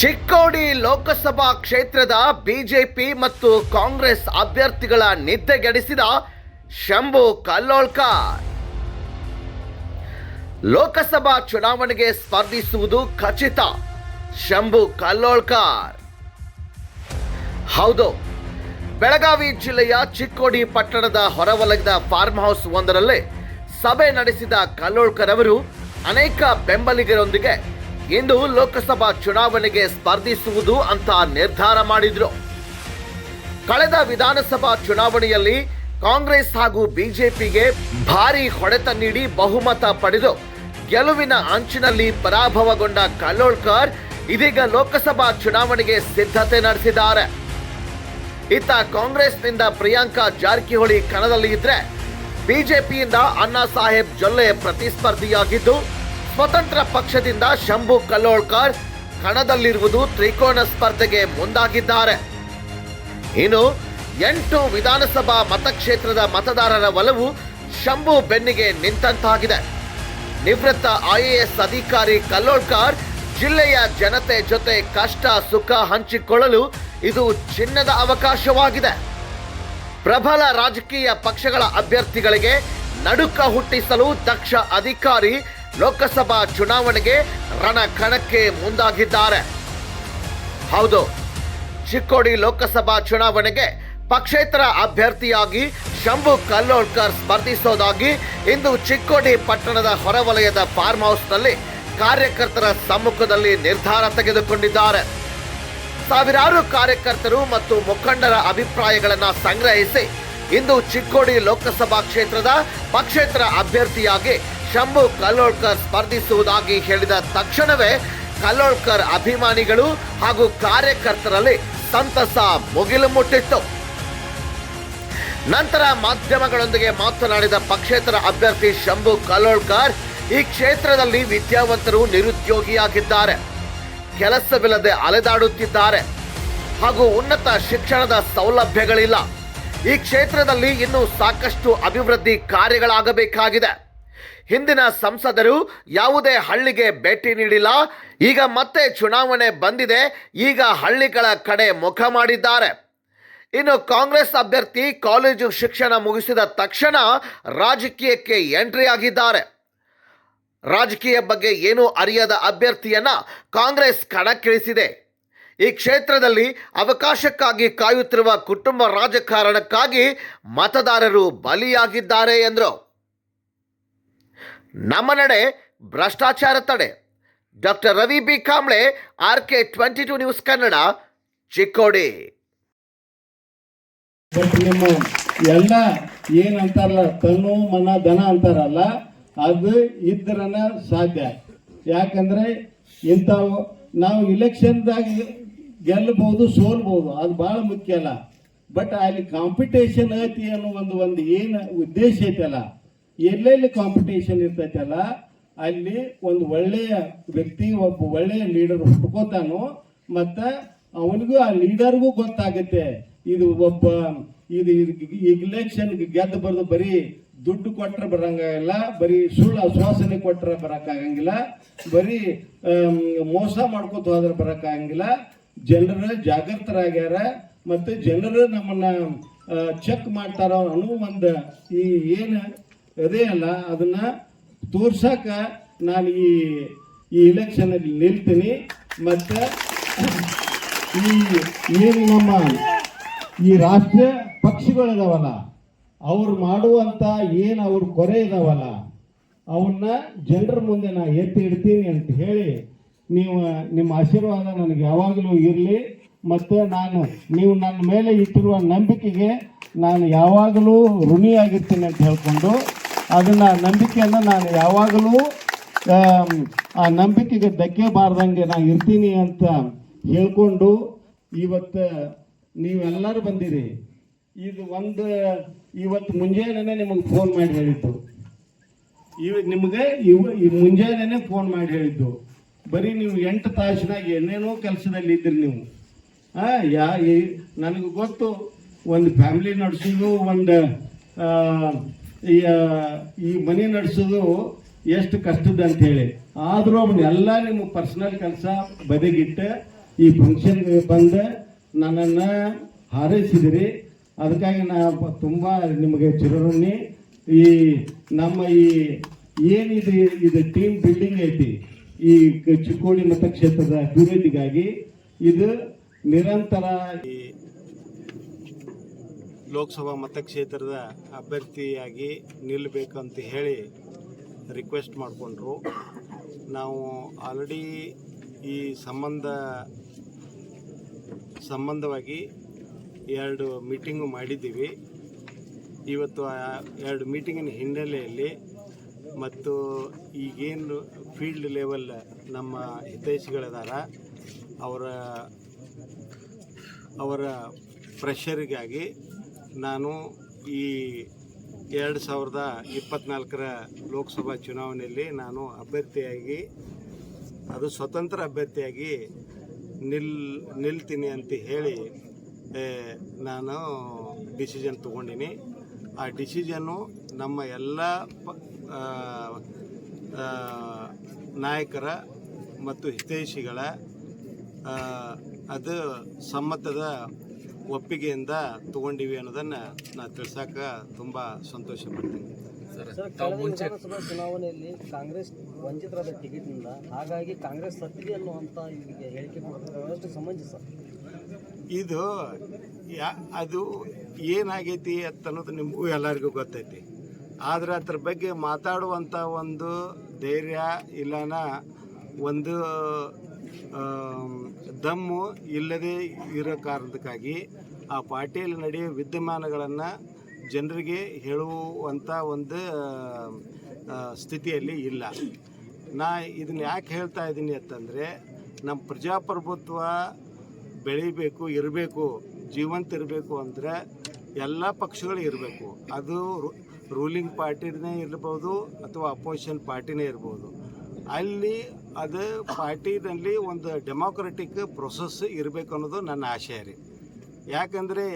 ಚಿಕ್ಕೋಡಿ ಲೋಕಸಭಾ ಕ್ಷೇತ್ರದ ಬಿಜೆಪಿ ಮತ್ತು ಕಾಂಗ್ರೆಸ್ ಅಭ್ಯರ್ಥಿಗಳ ನಿದ್ದೆಗೆಡಿಸಿದ ಶಂಭು ಕಲ್ಲೋಳ್ಕರ್. ಲೋಕಸಭಾ ಚುನಾವಣೆಗೆ ಸ್ಪರ್ಧಿಸುವುದು ಖಚಿತ. ಶಂಭು ಕಲ್ಲೋಳ್ಕರ್. ಹೌದು, ಬೆಳಗಾವಿ ಜಿಲ್ಲೆಯ ಚಿಕ್ಕೋಡಿ ಪಟ್ಟಣದ ಹೊರವಲಯದ ಫಾರ್ಮ್ ಹೌಸ್ ಒಂದರಲ್ಲಿ ಸಭೆ ನಡೆಸಿದ ಕಲ್ಲೋಳ್ಕರ್ ಅವರು ಅನೇಕ ಬೆಂಬಲಿಗರೊಂದಿಗೆ ಇಂದು ಲೋಕಸಭಾ ಚುನಾವಣೆಗೆ ಸ್ಪರ್ಧಿಸುವುದು ಅಂತ ನಿರ್ಧಾರ ಮಾಡಿದ್ರು. ಕಳೆದ ವಿಧಾನಸಭಾ ಚುನಾವಣೆಯಲ್ಲಿ ಕಾಂಗ್ರೆಸ್ ಹಾಗೂ ಬಿಜೆಪಿಗೆ ಭಾರಿ ಹೊಡೆತ ನೀಡಿ ಬಹುಮತ ಪಡೆದು ಗೆಲುವಿನ ಅಂಚಿನಲ್ಲಿ ಪರಾಭವಗೊಂಡ ಕಲ್ಲೋಳ್ಕರ್ ಇದೀಗ ಲೋಕಸಭಾ ಚುನಾವಣೆಗೆ ಸಿದ್ಧತೆ ನಡೆಸಿದ್ದಾರೆ. ಇತ್ತ ಕಾಂಗ್ರೆಸ್ನಿಂದ ಪ್ರಿಯಾಂಕಾ ಜಾರಕಿಹೊಳಿ ಕಣದಲ್ಲಿ ಇದ್ರೆ ಬಿಜೆಪಿಯಿಂದ ಅಣ್ಣಾ ಸಾಹೇಬ್ ಜೊಲ್ಲೆ ಪ್ರತಿಸ್ಪರ್ಧಿಯಾಗಿದ್ದು ಸ್ವತಂತ್ರ ಪಕ್ಷದಿಂದ ಶಂಭು ಕಲ್ಲೋಳ್ಕರ್ ಕಣದಲ್ಲಿರುವುದು ತ್ರಿಕೋನ ಸ್ಪರ್ಧೆಗೆ ಮುಂದಾಗಿದ್ದಾರೆ. ಇನ್ನು ಎಂಟು ವಿಧಾನಸಭಾ ಮತಕ್ಷೇತ್ರದ ಮತದಾರರ ಒಲವು ಶಂಭು ಬೆನ್ನಿಗೆ ನಿಂತಂತಾಗಿದೆ. ನಿವೃತ್ತ ಐಎಎಸ್ ಅಧಿಕಾರಿ ಕಲ್ಲೋಳ್ಕರ್ ಜಿಲ್ಲೆಯ ಜನತೆ ಜೊತೆ ಕಷ್ಟ ಸುಖ ಹಂಚಿಕೊಳ್ಳಲು ಇದು ಚಿನ್ನದ ಅವಕಾಶವಾಗಿದೆ. ಪ್ರಬಲ ರಾಜಕೀಯ ಪಕ್ಷಗಳ ಅಭ್ಯರ್ಥಿಗಳಿಗೆ ನಡುಕ ಹುಟ್ಟಿಸಲು ದಕ್ಷ ಅಧಿಕಾರಿ ಲೋಕಸಭಾ ಚುನಾವಣೆಗೆ ರಣಕಣಕ್ಕೆ ಮುಂದಾಗಿದ್ದಾರೆ. ಹೌದು, ಚಿಕ್ಕೋಡಿ ಲೋಕಸಭಾ ಚುನಾವಣೆಗೆ ಪಕ್ಷೇತರ ಅಭ್ಯರ್ಥಿಯಾಗಿ ಶಂಭು ಕಲ್ಲೋಳ್ಕರ್ ಸ್ಪರ್ಧಿಸೋದಾಗಿ ಇಂದು ಚಿಕ್ಕೋಡಿ ಪಟ್ಟಣದ ಹೊರವಲಯದ ಫಾರ್ಮ್ ಹೌಸ್ನಲ್ಲಿ ಕಾರ್ಯಕರ್ತರ ಸಮ್ಮುಖದಲ್ಲಿ ನಿರ್ಧಾರ ತೆಗೆದುಕೊಂಡಿದ್ದಾರೆ. ಸಾವಿರಾರು ಕಾರ್ಯಕರ್ತರು ಮತ್ತು ಮುಖಂಡರ ಅಭಿಪ್ರಾಯಗಳನ್ನು ಸಂಗ್ರಹಿಸಿ ಇಂದು ಚಿಕ್ಕೋಡಿ ಲೋಕಸಭಾ ಕ್ಷೇತ್ರದ ಪಕ್ಷೇತರ ಅಭ್ಯರ್ಥಿಯಾಗಿ ಶಂಭು ಕಲ್ಲೋಳ್ಕರ್ ಸ್ಪರ್ಧಿಸುವುದಾಗಿ ಹೇಳಿದ ತಕ್ಷಣವೇ ಕಲ್ಲೋಳ್ಕರ್ ಅಭಿಮಾನಿಗಳು ಹಾಗೂ ಕಾರ್ಯಕರ್ತರಲ್ಲಿ ಸಂತಸ ಮುಗಿಲು ಮುಟ್ಟಿತ್ತು ನಂತರ ಮಾಧ್ಯಮಗಳೊಂದಿಗೆ ಮಾತನಾಡಿದ ಪಕ್ಷೇತರ ಅಭ್ಯರ್ಥಿ ಶಂಭು ಕಲ್ಲೋಳ್ಕರ್, ಈ ಕ್ಷೇತ್ರದಲ್ಲಿ ವಿದ್ಯಾವಂತರು ನಿರುದ್ಯೋಗಿಯಾಗಿದ್ದಾರೆ. ಕೆಲಸವಿಲ್ಲದೆ ಅಲೆದಾಡುತ್ತಿದ್ದಾರೆ. ಹಾಗೂ ಉನ್ನತ ಶಿಕ್ಷಣದ ಸೌಲಭ್ಯಗಳಿಲ್ಲ. ಈ ಕ್ಷೇತ್ರದಲ್ಲಿ ಇನ್ನೂ ಸಾಕಷ್ಟು ಅಭಿವೃದ್ಧಿ ಕಾರ್ಯಗಳಾಗಬೇಕಾಗಿದೆ. ಹಿಂದಿನ ಸಂಸದರು ಯಾವುದೇ ಹಳ್ಳಿಗೆ ಭೇಟಿ ನೀಡಿಲ್ಲ. ಈಗ ಮತ್ತೆ ಚುನಾವಣೆ ಬಂದಿದೆ. ಈಗ ಹಳ್ಳಿಗಳ ಕಡೆ ಮುಖ ಮಾಡಿದ್ದಾರೆ. ಇನ್ನು ಕಾಂಗ್ರೆಸ್ ಅಭ್ಯರ್ಥಿ ಕಾಲೇಜು ಶಿಕ್ಷಣ ಮುಗಿಸಿದ ತಕ್ಷಣ ರಾಜಕೀಯಕ್ಕೆ ಎಂಟ್ರಿ ಆಗಿದ್ದಾರೆ. ರಾಜಕೀಯ ಬಗ್ಗೆ ಏನೂ ಅರಿಯದ ಅಭ್ಯರ್ಥಿಯನ್ನ ಕಾಂಗ್ರೆಸ್ ಕಣಕ್ಕಿಳಿಸಿದೆ. ಈ ಕ್ಷೇತ್ರದಲ್ಲಿ ಅವಕಾಶಕ್ಕಾಗಿ ಕಾಯುತ್ತಿರುವ ಕುಟುಂಬ ರಾಜಕಾರಣಕ್ಕಾಗಿ ಮತದಾರರು ಬಲಿಯಾಗಿದ್ದಾರೆ ಎಂದರು. ನಮ್ಮ ನಡೆ ಭ್ರಷ್ಟಾಚಾರ ತಡೆ. Doctor Ravi B. Kamble R K twenty two news Kannada, Chikkodi. ಎಲ್ಲ ಏನಂತಾರಲ್ಲ, ತನು, ಮನ ದನ ಅಂತಾರಲ್ಲ, ಅದು ಇದ್ರನ ಸಾಧ್ಯ. ಯಾಕಂದ್ರೆ ಇಂಥವು ನಾವು ಇಲೆಕ್ಷನ್ದಾಗ ಗೆಲ್ಲಬಹುದು, ಸೋಲ್ಬಹುದು, ಅದು ಭಾಳ ಮುಖ್ಯ ಅಲ್ಲ. ಬಟ್ ಅಲ್ಲಿ ಕಾಂಪಿಟೇಷನ್ ಐತಿ ಅನ್ನೋ ಒಂದು ಒಂದು ಏನು ಉದ್ದೇಶ ಐತಲ್ಲ ಎಲ್ಲೆಲ್ಲಿ ಕಾಂಪಿಟೇಷನ್ ಇರ್ತೈತಲ್ಲ, ಅಲ್ಲಿ ಒಂದು ಒಳ್ಳೆಯ ವ್ಯಕ್ತಿ, ಒಬ್ಬ ಒಳ್ಳೆಯ ಲೀಡರ್ ಹುಟ್ಕೋತಾನೋ, ಮತ್ತು ಅವನಿಗೂ ಆ ಲೀಡರ್ಗೂ ಗೊತ್ತಾಗುತ್ತೆ. ಇದು ಒಬ್ಬ, ಇದು ಇಲೆಕ್ಷನ್ ಗೆದ್ದು ಬರೆದು ಬರೀ ದುಡ್ಡು ಕೊಟ್ಟರೆ ಬರೋಂಗಾಗಲ್ಲ ಬರೀ ಸುಳ್ಳು ಆಶ್ವಾಸನೆ ಕೊಟ್ಟರೆ ಬರೋಕ್ಕಾಗಂಗಿಲ್ಲ ಬರೀ ಮೋಸ ಮಾಡ್ಕೋತ ಹೋದ್ರೆ ಬರಕ್ಕಾಗಂಗಿಲ್ಲ ಜನರು ಜಾಗೃತರಾಗ್ಯಾರ, ಮತ್ತೆ ಜನರು ನಮ್ಮನ್ನ ಚೆಕ್ ಮಾಡ್ತಾರ ಅನ್ನೋ ಒಂದು ಈ ಏನು ಅದೇ ಅಲ್ಲ, ಅದನ್ನ ತೋರ್ಸಕ ನಾನು ಈ ಈ ಇಲೆಕ್ಷನ್ ಅಲ್ಲಿ ನಿಲ್ತೀನಿ. ಮತ್ತೆ ಈ ಏನು ನಮ್ಮ ಈ ರಾಷ್ಟ್ರೀಯ ಪಕ್ಷಗಳಿದಾವಲ್ಲ ಅವ್ರು ಮಾಡುವಂತ ಏನು ಅವ್ರ ಕೊರೆ ಇದಾವಲ್ಲ ಅವನ್ನ ಜನರ ಮುಂದೆ ನಾ ಎತ್ತಿ ಇಡ್ತೀನಿ ಅಂತ ಹೇಳಿ ನೀವು, ನಿಮ್ಮ ಆಶೀರ್ವಾದ ನನಗೆ ಯಾವಾಗಲೂ ಇರಲಿ. ಮತ್ತು ನಾನು, ನೀವು ನನ್ನ ಮೇಲೆ ಇಟ್ಟಿರುವ ನಂಬಿಕೆಗೆ ನಾನು ಯಾವಾಗಲೂ ಋಣಿಯಾಗಿರ್ತೀನಿ ಅಂತ ಹೇಳ್ಕೊಂಡು ಅದನ್ನು ನಂಬಿಕೆಯನ್ನು ನಾನು ಯಾವಾಗಲೂ ಆ ನಂಬಿಕೆಗೆ ಧಕ್ಕೆ ಬಾರ್ದಂಗೆ ನಾ ಇರ್ತೀನಿ ಅಂತ ಹೇಳ್ಕೊಂಡು ಇವತ್ತು ನೀವೆಲ್ಲರೂ ಬಂದಿರಿ. ಇದು ಒಂದು, ಇವತ್ತು ಮುಂಜಾನೆ ನಿಮಗೆ ಫೋನ್ ಮಾಡಿ ಹೇಳಿದ್ದು. ಇವ, ನಿಮಗೆ ಇವ, ಈ ಮುಂಜಾನೆ ಫೋನ್ ಮಾಡಿ ಹೇಳಿದ್ದು. ಬರೀ ನೀವು ಎಂಟು ತಾಸಿನಾಗ ಏನೇನೋ ಕೆಲಸದಲ್ಲಿ ಇದ್ರಿ ನೀವು. ಆ, ಯಾ ನನಗೆ ಗೊತ್ತು, ಒಂದು ಫ್ಯಾಮಿಲಿ ನಡೆಸೋದು ಒಂದು ಈ ಮನೆ ನಡೆಸೋದು ಎಷ್ಟು ಕಷ್ಟದ ಅಂತ ಹೇಳಿ. ಆದರೂ ಎಲ್ಲ ನಿಮ್ಮ ಪರ್ಸನಲ್ ಕೆಲಸ ಬದಿಗಿಟ್ಟು ಈ ಫಂಕ್ಷನ್ಗೆ ಬಂದು ನನ್ನನ್ನು ಹಾರೈಸಿದಿರಿ. ಅದಕ್ಕಾಗಿ ನಾ ತುಂಬಾ ನಿಮಗೆ ಚಿರಋಣಿ. ಈ ನಮ್ಮ ಈ, ಏನಿದು ಇದು ಟೀಮ್ ಬಿಲ್ಡಿಂಗ್ ಐತಿ, ಈ ಚಿಕ್ಕೋಡಿ ಮತಕ್ಷೇತ್ರದ ಅಭಿವೃದ್ಧಿಗಾಗಿ ಇದು ನಿರಂತರ ಲೋಕಸಭಾ ಮತಕ್ಷೇತ್ರದ ಅಭ್ಯರ್ಥಿಯಾಗಿ ನಿಲ್ಲಬೇಕಂತ ಹೇಳಿ ರಿಕ್ವೆಸ್ಟ್ ಮಾಡಿಕೊಂಡ್ರು. ನಾವು ಆಲ್ರೆಡಿ ಈ ಸಂಬಂಧ, ಸಂಬಂಧವಾಗಿ ಎರಡು ಮೀಟಿಂಗು ಮಾಡಿದ್ದೀವಿ. ಇವತ್ತು ಎರಡು ಮೀಟಿಂಗಿನ ಹಿನ್ನೆಲೆಯಲ್ಲಿ ಮತ್ತು ಈಗೇನು ಫೀಲ್ಡ್ ಲೆವೆಲ್ ನಮ್ಮ ಹಿತೈಷಿಗಳಿದಾರ, ಅವರ ಅವರ ಪ್ರೆಷರಿಗಾಗಿ ನಾನು ಈ ಎರಡು ಸಾವಿರದ ಇಪ್ಪತ್ನಾಲ್ಕರ ಲೋಕಸಭಾ ಚುನಾವಣೆಯಲ್ಲಿ ನಾನು ಅಭ್ಯರ್ಥಿಯಾಗಿ, ಅದು ಸ್ವತಂತ್ರ ಅಭ್ಯರ್ಥಿಯಾಗಿ ನಿಲ್, ನಿಲ್ತೀನಿ ಅಂತ ಹೇಳಿ ನಾನು ಡಿಸಿಷನ್ ತೊಗೊಂಡಿನಿ. ಆ ಡಿಸಿಷನ್ನು ನಮ್ಮ ಎಲ್ಲ ನಾಯಕರ ಮತ್ತು ಹಿತೈಷಿಗಳ ಅದು ಸಮ್ಮತದ ಒಪ್ಪಿಗೆಯಿಂದ ತಗೊಂಡಿವಿ ಅನ್ನೋದನ್ನ ನಾನು ತಿಳ್ಸೋಕೆ ತುಂಬ ಸಂತೋಷ ಪಡ್ತೀನಿ. ವಿಧಾನಸಭಾ ಚುನಾವಣೆಯಲ್ಲಿ ಕಾಂಗ್ರೆಸ್ ವಂಚಿತರಾದ ಟಿಕೆಟ್ನಿಂದ ಹಾಗಾಗಿ ಕಾಂಗ್ರೆಸ್ ಸತ್ತಿದೆ ಅನ್ನುವಂಥ ಈಗ ಹೇಳಿಕೆ ಕೊಡ್ತಾರೆ ಅದಷ್ಟು ಸಂಬಂಧಿಸ ಇದು ಯಾ ಅದು ಏನಾಗೈತಿ ಅಂತ ಅನ್ನೋದು ನಿಮಗೂ ಎಲ್ಲರಿಗೂ ಗೊತ್ತೈತಿ. ಆದರೆ ಅದ್ರ ಬಗ್ಗೆ ಮಾತಾಡುವಂಥ ಒಂದು ಧೈರ್ಯ ಇಲ್ಲನ ಒಂದು ದಮ್ಮು ಇಲ್ಲದೆ ಇರೋ ಕಾರಣಕ್ಕಾಗಿ ಆ ಪಾರ್ಟಿಯಲ್ಲಿ ನಡೆಯುವ ವಿದ್ಯಮಾನಗಳನ್ನು ಜನರಿಗೆ ಹೇಳುವಂಥ ಒಂದು ಸ್ಥಿತಿಯಲ್ಲಿ ಇಲ್ಲ. ನಾ ಇದನ್ನು ಯಾಕೆ ಹೇಳ್ತಾ ಇದ್ದೀನಿ ಅಂತಂದರೆ ನಮ್ಮ ಪ್ರಜಾಪ್ರಭುತ್ವ ಬೆಳಿಬೇಕು, ಇರಬೇಕು, ಜೀವಂತ ಇರಬೇಕು ಅಂದರೆ ಎಲ್ಲ ಪಕ್ಷಗಳು ಇರಬೇಕು. ಅದು ರೂಲಿಂಗ್ ಪಾರ್ಟಿನೇ ಇರ್ಬೋದು ಅಥವಾ ಅಪೋಸಿಷನ್ ಪಾರ್ಟಿನೇ ಇರ್ಬೋದು. ಅಲ್ಲಿ ಅದು ಪಾರ್ಟಿನಲ್ಲಿ ಒಂದು ಡೆಮೋಕ್ರೆಟಿಕ್ ಪ್ರೊಸೆಸ್ ಇರಬೇಕು ಅನ್ನೋದು ನನ್ನ ಆಶಯ ರೀ. ಯಾಕಂದರೆ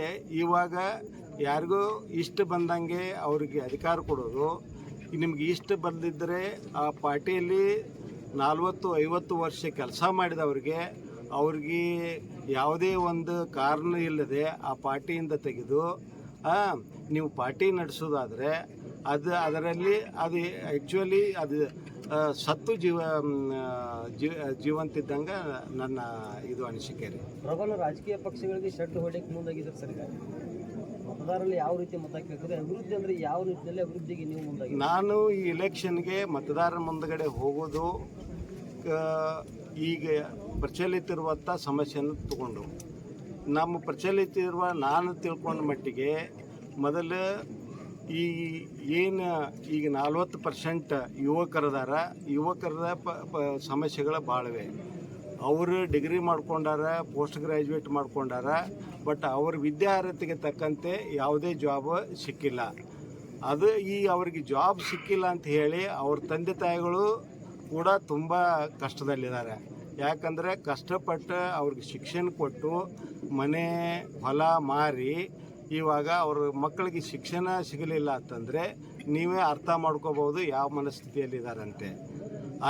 ಇವಾಗ ಯಾರಿಗೂ ಇಷ್ಟ ಬಂದಂಗೆ ಅವ್ರಿಗೆ ಅಧಿಕಾರ ಕೊಡೋದು, ನಿಮ್ಗೆ ಇಷ್ಟ ಬಂದಿದ್ದರೆ ಆ ಪಾರ್ಟಿಯಲ್ಲಿ ನಲ್ವತ್ತು, ಐವತ್ತು ವರ್ಷ ಕೆಲಸ ಮಾಡಿದವ್ರಿಗೆ ಅವ್ರಿಗೆ ಯಾವುದೇ ಒಂದು ಕಾರಣ ಇಲ್ಲದೆ ಆ ಪಾರ್ಟಿಯಿಂದ ತೆಗೆದು ನೀವು ಪಾರ್ಟಿ ನಡೆಸೋದಾದರೆ ಅದು ಅದರಲ್ಲಿ ಅದು ಆ್ಯಕ್ಚುಲಿ ಅದು ಸತ್ತು ಜೀವ ಜೀವಂತಿದ್ದಂಗೆ ನನ್ನ ಇದು ಅನಿಸಿಕೆ ರೀ. ಪ್ರಬಲ ರಾಜಕೀಯ ಪಕ್ಷಗಳಿಗೆ ಶೆಡ್ ಹೊಡೆಯಕ್ಕೆ ಮುಂದಾಗಿದ್ದಾರೆ ಸರ್ ಈಗ ಮತದಾರರಲ್ಲಿ ಯಾವ ರೀತಿ ಮತ ಕೇಳ್ತಾರೆ ಅಭಿವೃದ್ಧಿ ಅಂದರೆ ಯಾವ ರೀತಿಯಲ್ಲಿ ಅಭಿವೃದ್ಧಿಗೆ ನೀವು ಮುಂದಾಗಿ ನಾನು ಈ ಇಲೆಕ್ಷನ್ಗೆ ಮತದಾರರ ಮುಂದಗಡೆ ಹೋಗೋದು ಈಗ ಪ್ರಚಲಿತ ಇರುವಂಥ ಸಮಸ್ಯೆಯನ್ನು ತಗೊಂಡು. ನಮ್ಮ ಪ್ರಚಲಿತ ಇರುವ ನಾನು ತಿಳ್ಕೊಂಡ ಮಟ್ಟಿಗೆ ಮೊದಲು ಈ ಏನು ಈಗ ನಲ್ವತ್ತು ಪರ್ಸೆಂಟ್ ಯುವಕರದಾರ ಯುವಕರ ಪ ಪ, ಸಮಸ್ಯೆಗಳು ಭಾಳವೆ ಅವರು ಡಿಗ್ರಿ ಮಾಡ್ಕೊಂಡಾರ, ಪೋಸ್ಟ್ ಗ್ರ್ಯಾಜುಯೇಟ್ ಮಾಡ್ಕೊಂಡಾರ, ಬಟ್ ಅವ್ರ ವಿದ್ಯಾರ್ಹತೆಗೆ ತಕ್ಕಂತೆ ಯಾವುದೇ ಜಾಬ್ ಸಿಕ್ಕಿಲ್ಲ. ಅದು ಈ ಅವ್ರಿಗೆ ಜಾಬ್ ಸಿಕ್ಕಿಲ್ಲ ಅಂತ ಹೇಳಿ ಅವ್ರ ತಂದೆ ತಾಯಿಗಳು ಕೂಡ ತುಂಬ ಕಷ್ಟದಲ್ಲಿದ್ದಾರೆ. ಯಾಕಂದರೆ ಕಷ್ಟಪಟ್ಟು ಅವ್ರಿಗೆ ಶಿಕ್ಷಣ ಕೊಟ್ಟು ಮನೆ, ಹೊಲ ಮಾರಿ ಇವಾಗ ಅವ್ರ ಮಕ್ಕಳಿಗೆ ಶಿಕ್ಷಣ ಸಿಗಲಿಲ್ಲ ಅಂತಂದರೆ ನೀವೇ ಅರ್ಥ ಮಾಡ್ಕೋಬೋದು ಯಾವ ಮನಸ್ಥಿತಿಯಲ್ಲಿದ್ದಾರಂತೆ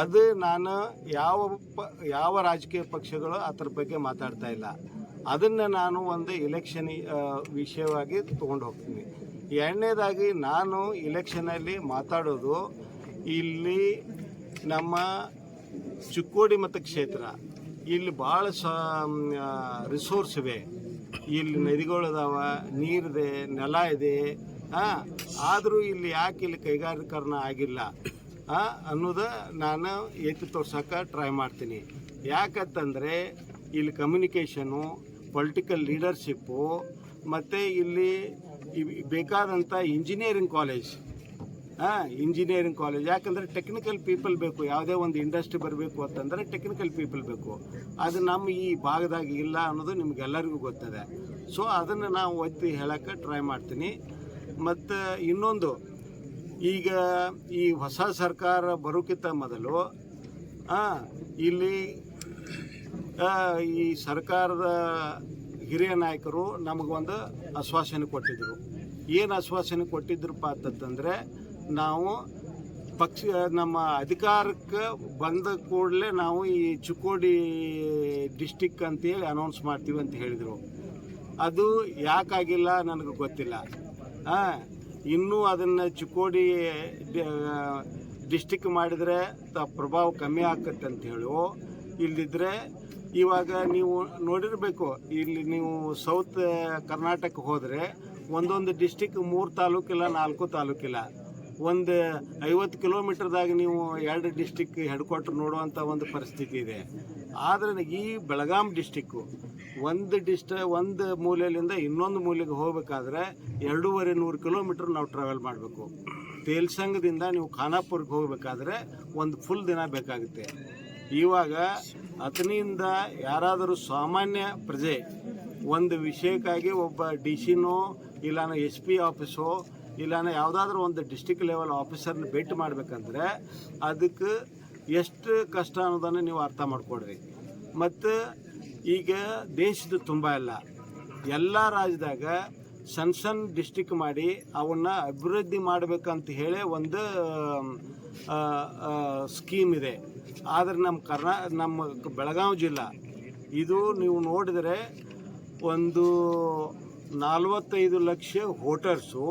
ಅದು ನಾನು ಯಾವ ಪ, ಯಾವ ರಾಜಕೀಯ ಪಕ್ಷಗಳು ಅದ್ರ ಬಗ್ಗೆ ಮಾತಾಡ್ತಾ ಇಲ್ಲ. ಅದನ್ನು ನಾನು ಒಂದು ಇಲೆಕ್ಷನ್ ವಿಷಯವಾಗಿ ತೊಗೊಂಡು ಹೋಗ್ತೀನಿ ಎರಡನೇದಾಗಿ ನಾನು ಇಲೆಕ್ಷನಲ್ಲಿ ಮಾತಾಡೋದು ಇಲ್ಲಿ ನಮ್ಮ ಚಿಕ್ಕೋಡಿ ಮತಕ್ಷೇತ್ರ ಇಲ್ಲಿ ಭಾಳ ಸ ರಿಸೋರ್ಸ್ ಇವೆ. ಇಲ್ಲಿ ನದಿಗಳಿದಾವ ನೀರಿದೆ ನೆಲ ಇದೆ ಹಾಂ ಆದರೂ ಇಲ್ಲಿ ಯಾಕೆ ಇಲ್ಲಿ ಕೈಗಾರಿಕರಣ ಆಗಿಲ್ಲ ಆ, ಅನ್ನೋದು ನಾನು ಎತ್ತಿ ತೋರ್ಸೋಕೆ ಟ್ರೈ ಮಾಡ್ತೀನಿ. ಯಾಕಂತಂದರೆ ಇಲ್ಲಿ ಕಮ್ಯುನಿಕೇಷನು ಪೊಲಿಟಿಕಲ್ ಲೀಡರ್ಶಿಪ್ಪು ಮತ್ತು ಇಲ್ಲಿ ಬೇಕಾದಂಥ ಇಂಜಿನಿಯರಿಂಗ್ ಕಾಲೇಜ್ ಹಾಂ ಇಂಜಿನಿಯರಿಂಗ್ ಕಾಲೇಜ್ ಯಾಕಂದ್ರೆ ಟೆಕ್ನಿಕಲ್ ಪೀಪಲ್ ಬೇಕು, ಯಾವುದೇ ಒಂದು ಇಂಡಸ್ಟ್ರಿ ಬರಬೇಕು ಅಂತಂದ್ರೆ ಟೆಕ್ನಿಕಲ್ ಪೀಪಲ್ ಬೇಕು. ಅದು ನಮ್ಮ ಈ ಭಾಗದಾಗ ಇಲ್ಲ ಅನ್ನೋದು ನಿಮಗೆಲ್ಲರಿಗೂ ಗೊತ್ತದೆ. ಸೊ ಅದನ್ನು ನಾವು ಒತ್ತಿ ಹೇಳೋಕ್ಕೆ ಟ್ರೈ ಮಾಡ್ತೀನಿ. ಮತ್ತು ಇನ್ನೊಂದು, ಈಗ ಈ ಹೊಸ ಸರ್ಕಾರ ಬರೋಕ್ಕಿಂತ ಮೊದಲು ಇಲ್ಲಿ ಈ ಸರ್ಕಾರದ ಹಿರಿಯ ನಾಯಕರು ನಮಗೊಂದು ಆಶ್ವಾಸನೆ ಕೊಟ್ಟಿದ್ದರು ಏನು ಆಶ್ವಾಸನೆ ಕೊಟ್ಟಿದ್ರಪ್ಪ ಅಂತಂದರೆ ನಾವು ಪಕ್ಷ, ನಮ್ಮ ಅಧಿಕಾರಕ್ಕೆ ಬಂದ ಕೂಡಲೇ ನಾವು ಈ ಚಿಕ್ಕೋಡಿ ಡಿಸ್ಟಿಕ್ ಅಂತೇಳಿ ಅನೌನ್ಸ್ ಮಾಡ್ತೀವಿ ಅಂತ ಹೇಳಿದರು. ಅದು ಯಾಕಾಗಿಲ್ಲ ನನಗೆ ಗೊತ್ತಿಲ್ಲ. ಹಾಂ, ಇನ್ನೂ ಅದನ್ನು ಚಿಕ್ಕೋಡಿ ಡಿಸ್ಟಿಕ್ ಮಾಡಿದರೆ ಪ್ರಭಾವ ಕಮ್ಮಿ ಆಗತ್ತೆ ಅಂತ ಹೇಳು. ಇಲ್ದಿದ್ರೆ ಇವಾಗ ನೀವು ನೋಡಿರಬೇಕು, ಇಲ್ಲಿ ನೀವು ಸೌತ್ ಕರ್ನಾಟಕ ಹೋದರೆ ಒಂದೊಂದು ಡಿಸ್ಟಿಕ್ ಮೂರು ತಾಲೂಕಿಲ್ಲ, ನಾಲ್ಕು ತಾಲೂಕಿಲ್ಲ. ಒಂದು ಐವತ್ತು ಕಿಲೋಮೀಟರ್ದಾಗ ನೀವು ಎರಡು ಡಿಸ್ಟಿಕ್ ಹೆಡ್ ಕ್ವಾರ್ಟರ್ ನೋಡುವಂಥ ಒಂದು ಪರಿಸ್ಥಿತಿ ಇದೆ. ಆದರೆ ಈ ಬೆಳಗಾಂ ಡಿಸ್ಟಿಕ್ಕು ಒಂದು ಡಿಸ್ಟ ಒಂದು ಮೂಲೆಯಿಂದ ಇನ್ನೊಂದು ಮೂಲೆಗೆ ಹೋಗಬೇಕಾದ್ರೆ ಎರಡೂವರೆ ನೂರು ಕಿಲೋಮೀಟ್ರ್ ನಾವು ಟ್ರಾವೆಲ್ ಮಾಡಬೇಕು. ತೇಲ್ಸಂಗದಿಂದ ನೀವು ಖಾನಾಪುರಕ್ಕೆ ಹೋಗಬೇಕಾದ್ರೆ ಒಂದು ಫುಲ್ ದಿನ ಬೇಕಾಗುತ್ತೆ. ಇವಾಗ ಅತನಿಯಿಂದ ಯಾರಾದರೂ ಸಾಮಾನ್ಯ ಪ್ರಜೆ ಒಂದು ವಿಷಯಕ್ಕಾಗಿ ಒಬ್ಬ ಡಿ ಸಿನೋ ಇಲ್ಲ ಎಸ್ ಪಿ ಆಫೀಸೋ ಇಲ್ಲಾನ ಯಾವುದಾದ್ರೂ ಒಂದು ಡಿಸ್ಟಿಕ್ ಲೆವೆಲ್ ಆಫೀಸರ್ನ ಭೇಟಿ ಮಾಡ್ಬೇಕಂದ್ರೆ ಅದಕ್ಕೆ ಎಷ್ಟು ಕಷ್ಟ ಅನ್ನೋದನ್ನು ನೀವು ಅರ್ಥ ಮಾಡಿಕೊಡ್ರಿ ಮತ್ತು ಈಗ ದೇಶದ ತುಂಬ ಇಲ್ಲ. ಎಲ್ಲ ರಾಜ್ಯದಾಗ ಸಣ್ಣ ಸಣ್ಣ ಡಿಸ್ಟಿಕ್ ಮಾಡಿ ಅವನ್ನ ಅಭಿವೃದ್ಧಿ ಮಾಡಬೇಕಂತ ಹೇಳಿ ಒಂದು ಸ್ಕೀಮ್ ಇದೆ. ಆದರೆ ನಮ್ಮ ಕರ್ನಾ, ನಮ್ಮ ಬೆಳಗಾವಿ ಜಿಲ್ಲಾ ಇದು ನೀವು ನೋಡಿದರೆ ಒಂದು ನಲವತ್ತೈದು ಲಕ್ಷ ವೋಟರ್ಸು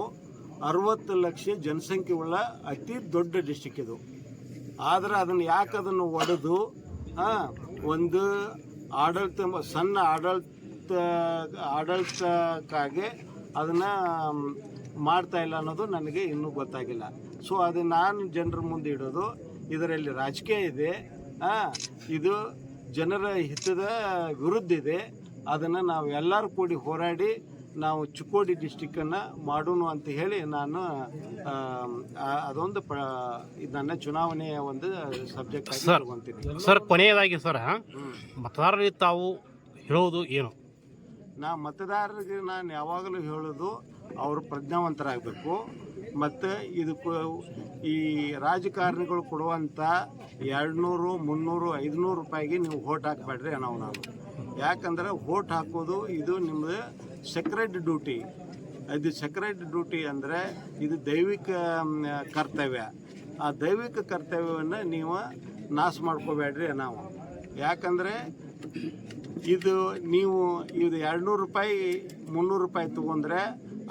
ಅರವತ್ತು ಲಕ್ಷ ಜನಸಂಖ್ಯೆ ಉಳ್ಳ ಅತಿ ದೊಡ್ಡ ಡಿಸ್ಟಿಕ್ ಇದು. ಆದರೆ ಅದನ್ನು ಯಾಕೆ ಅದನ್ನು ಒಡೆದು ಒಂದು ಆಡಳಿತ, ಸಣ್ಣ ಆಡಳಿತ, ಆಡಳಿತಕ್ಕಾಗಿ ಅದನ್ನು ಮಾಡ್ತಾ ಇಲ್ಲ ಅನ್ನೋದು ನನಗೆ ಇನ್ನೂ ಗೊತ್ತಾಗಿಲ್ಲ. ಸೊ ಅದು ನಾನು ಜನರ ಮುಂದೆ ಇಡೋದು, ಇದರಲ್ಲಿ ರಾಜಕೀಯ ಇದೆ ಇದು ಜನರ ಹಿತದ ವಿರುದ್ಧ ಇದೆ, ಅದನ್ನು ನಾವು ಎಲ್ಲರೂ ಕೂಡಿ ಹೋರಾಡಿ ನಾವು ಚಿಕ್ಕೋಡಿ ಡಿಸ್ಟಿಕ್ಕನ್ನು ಮಾಡೋಣ ಅಂತ ಹೇಳಿ ನಾನು ಅದೊಂದು ಪ ನನ್ನ ಚುನಾವಣೆಯ ಒಂದು ಸಬ್ಜೆಕ್ಟ್ ಆಗಿ ತಗೊಂತೀನಿ. ಸರ್ ಕೊನೆಯದಾಗಿ ಸರ್ ಮತದಾರರಿಗೆ ತಾವು ಹೇಳೋದು ಏನು? ನಾ ಮತದಾರರಿಗೆ ನಾನು ಯಾವಾಗಲೂ ಹೇಳೋದು ಅವರು ಪ್ರಜ್ಞಾವಂತರಾಗಬೇಕು. ಮತ್ತು ಇದಕ್ಕೂ ಈ ರಾಜಕಾರಣಿಗಳು ಕೊಡುವಂಥ ಎರಡುನೂರು ಮುನ್ನೂರು ಐದುನೂರು ರೂಪಾಯಿಗೆ ನೀವು ಓಟ್ ಹಾಕಬೇಡ್ರಿ ನಾವು ನಾವು. ಯಾಕಂದ್ರೆ ಓಟ್ ಹಾಕೋದು ಇದು ನಿಮ್ಮದು ಸೆಕ್ರೆಟ್ ಡ್ಯೂಟಿ ಇದು ಸೆಕ್ರೆಟ್ ಡ್ಯೂಟಿ ಅಂದರೆ ಇದು ದೈವಿಕ ಕರ್ತವ್ಯ. ಆ ದೈವಿಕ ಕರ್ತವ್ಯವನ್ನು ನೀವು ನಾಶ ಮಾಡ್ಕೋಬೇಡ್ರಿ ನಾವು. ಯಾಕಂದರೆ ಇದು ನೀವು ಇದು ಎರಡುನೂರು ರೂಪಾಯಿ, ಮುನ್ನೂರು ರೂಪಾಯಿ ತೊಗೊಂಡ್ರೆ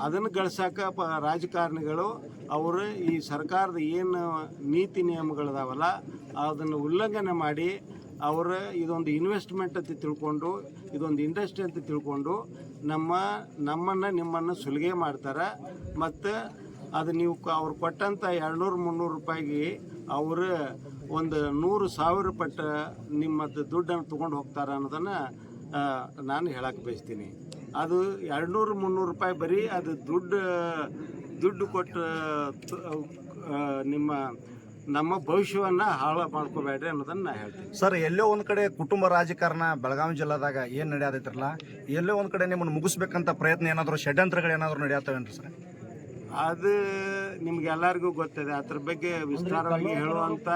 ಅದನ್ನು ಗಳಿಸೋಕೆ ಪ ರಾಜಕಾರಣಿಗಳು ಅವರು ಈ ಸರ್ಕಾರದ ಏನು ನೀತಿ ನಿಯಮಗಳಿದಾವಲ್ಲ, ಅದನ್ನು ಉಲ್ಲಂಘನೆ ಮಾಡಿ ಅವರು ಇದೊಂದು ಇನ್ವೆಸ್ಟ್ಮೆಂಟ್ ಅಂತ ತಿಳ್ಕೊಂಡು ಇದೊಂದು ಇಂಡಸ್ಟ್ರಿ ಅಂತ ತಿಳ್ಕೊಂಡು ನಮ್ಮ, ನಮ್ಮನ್ನು ನಿಮ್ಮನ್ನು ಸುಲಿಗೆ ಮಾಡ್ತಾರೆ. ಮತ್ತು ಅದು ನೀವು ಅವ್ರು ಕೊಟ್ಟಂಥ ಎರಡುನೂರು, ಮುನ್ನೂರು ರೂಪಾಯಿಗೆ ಅವರು ಒಂದು ನೂರು ಸಾವಿರ ಪಟ್ಟ ನಿಮ್ಮದು ದುಡ್ಡನ್ನು ತೊಗೊಂಡು ಹೋಗ್ತಾರೆ ಅನ್ನೋದನ್ನು ನಾನು ಹೇಳಕ್ಕೆ ಬಯಸ್ತೀನಿ. ಅದು ಎರಡುನೂರು, ಮುನ್ನೂರು ರೂಪಾಯಿ ಬರೀ ಅದು ದುಡ್ಡು ದುಡ್ಡು ಕೊಟ್ಟು ನಿಮ್ಮ ನಮ್ಮ ಭವಿಷ್ಯವನ್ನು ಹಾಳು ಮಾಡ್ಕೋಬೇಡ್ರಿ ಅನ್ನೋದನ್ನ ನಾ ಹೇಳ್ತೀನಿ. ಸರ್ ಎಲ್ಲೋ ಒಂದ್ ಕಡೆ ಕುಟುಂಬ ರಾಜಕಾರಣ ಬೆಳಗಾವಿ ಜಿಲ್ಲಾದಾಗ ಏನ್ ನಡೆಯೋದೈತ್ರಲ್ಲ? ಎಲ್ಲೋ ಒಂದ್ ಕಡೆ ನಿಮ್ಮನ್ನು ಮುಗಿಸ್ಬೇಕಂತ ಪ್ರಯತ್ನ ಏನಾದರೂ ಷಡ್ಯಂತ್ರಗಳು ಏನಾದರೂ ನಡೆಯತ್ತವೇನ್ರಿ ಸರ್? ಅದು ನಿಮ್ಗೆಲ್ಲರಿಗೂ ಗೊತ್ತಿದೆ. ಅದ್ರ ಬಗ್ಗೆ ವಿಸ್ತಾರವಾಗಿ ಹೇಳುವಂತ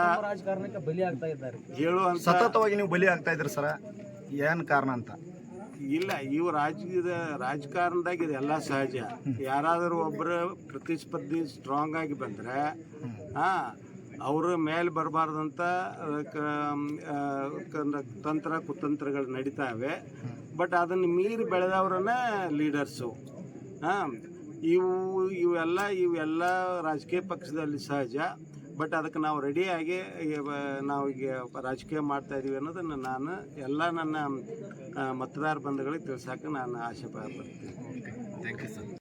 ಹೇಳುವಂತ ಸತತವಾಗಿ ನೀವು ಬಲಿ ಆಗ್ತಾ ಇದ್ರಿ ಸರ್ ಏನ್ ಕಾರಣ ಅಂತ? ಇಲ್ಲ ಇವು ರಾಜ್ಯದ ರಾಜಕಾರಣದಾಗ ಇದೆಲ್ಲ ಸಹಜ. ಯಾರಾದರೂ ಒಬ್ಬರು ಪ್ರತಿಸ್ಪರ್ಧಿ ಸ್ಟ್ರಾಂಗ್ ಆಗಿ ಬಂದ್ರೆ ಹಾ ಅವ್ರ ಮೇಲೆ ಬರಬಾರ್ದಂತ ತಂತ್ರ, ಕುತಂತ್ರಗಳು ನಡೀತಾವೆ ಬಟ್ ಅದನ್ನು ಮೀರಿ ಬೆಳೆದವ್ರನ್ನ ಲೀಡರ್ಸು. ಇವು, ಇವೆಲ್ಲ ಇವೆಲ್ಲ ರಾಜಕೀಯ ಪಕ್ಷದಲ್ಲಿ ಸಹಜ. ಬಟ್ ಅದಕ್ಕೆ ನಾವು ರೆಡಿಯಾಗಿ ನಾವು ಈಗ ರಾಜಕೀಯ ಮಾಡ್ತಾ ಇದ್ದೀವಿ ಅನ್ನೋದನ್ನು ನಾನು ಎಲ್ಲ ನನ್ನ ಮತದಾರ ಬಂಧುಗಳಿಗೆ ತಿಳಿಸೋಕೆ ನಾನು ಆಸೆ ಪಡ್ತೀನಿ.